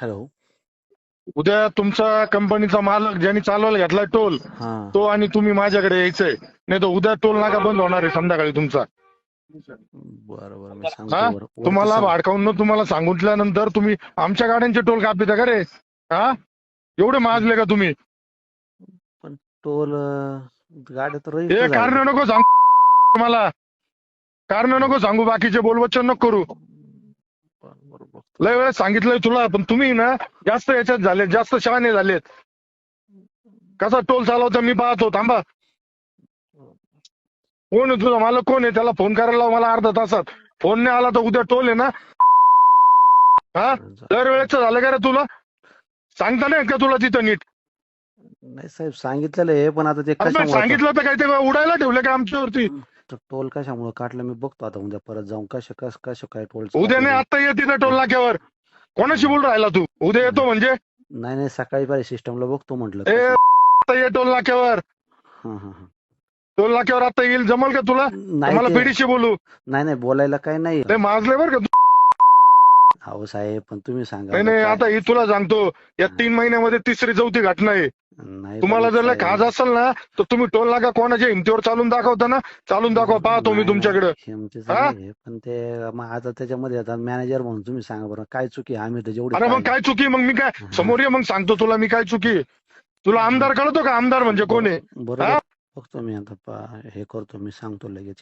Hello. उद्या तुमचा कंपनीचा मालक ज्यांनी चालवायला घेतलाय टोल हा. तो आणि तुम्ही माझ्याकडे यायचंय. नाही तर उद्या टोल नाका बंद होणार आहे संध्याकाळी तुमचा. बरं बरं मी हा? सांगतो बरं. वरती तुम्हाला सांग- भाडकावून तुम्हाला सांगितल्यानंतर तुम्ही आमच्या गाड्यांचे टोल कापिता का रे हा? एवढे माजले का तुम्ही? टोल अं, गाड्या तर हे register कारण. नको सांगू. मला कारण नको सांगू बाकीचे बोलवच्चन नको करू. लय वेळेस सांगितलंय तुला पण तुम्ही ना जास्त याच्यात झाले जास्त शहाणे झालेत. कसा टोल चालवता मी पाहतो थांबा. कोण आहे तुझा मला कोण आहे? त्याला फोन करायला लाव मला अर्धा तासात. फोन नाही आला तर उद्या टोल आहे ना? हा? दरवेळेच झालं का रे तुला? सांगता नाही का तुला तिथं नीट? नाही साहेब सांगितलेलं आहे पण आता ते अरे मग कशामुळे सांगितलं तर काय ते उडायला ठेवलं का आमच्यावरती? टोल कशामुळे काढलं? मी बघतो आता उद्या परत जाऊन कशा कस कसं काय टोल उद्या नाही आता ये तिथं टोल नाक्यावर. कोणाशी बोल राहिला तू? उद्या येतो म्हणजे. नाही नाही सकाळी पाहिजे सिस्टमला बघतो म्हटलं ए कसं. आता ये टोल नाक्यावर. हा हा हा. टोल नाक्यावर आता येईल. जमल का तुला? नाही मला ते- पिढीशी बोलू. नाही नाही बोलायला काही नाही. ते माजले बरं का तू. अहो साहेब पण तुम्ही सांगा. नाही आता नाही आता ही तुला सांगतो. या तीन महिन्यामध्ये तिसरी चौथी घटना आहे. नाही तुम्हाला जर खाज असेल ना तर तुम्ही टोल नाका कोणाच्या हिमतीवर चालून दाखवता ना. चालून दाखवा पाहतो मी नाही, तुमच्याकडे. पण ते मग आता त्याच्यामध्ये आता मॅनेजर म्हणून तुम्ही सांगा बरं काय चुकी? आम्ही तर जेवढी अरे मग काय चुकी? मग मी काय. समोर ये मग सांगतो तुला मी काय चुकी. तुला आमदार कळतो का? आमदार म्हणजे कोण आहे? बरोबर? बघतो मी आता पा- हे करतो मी सांगतो लगेच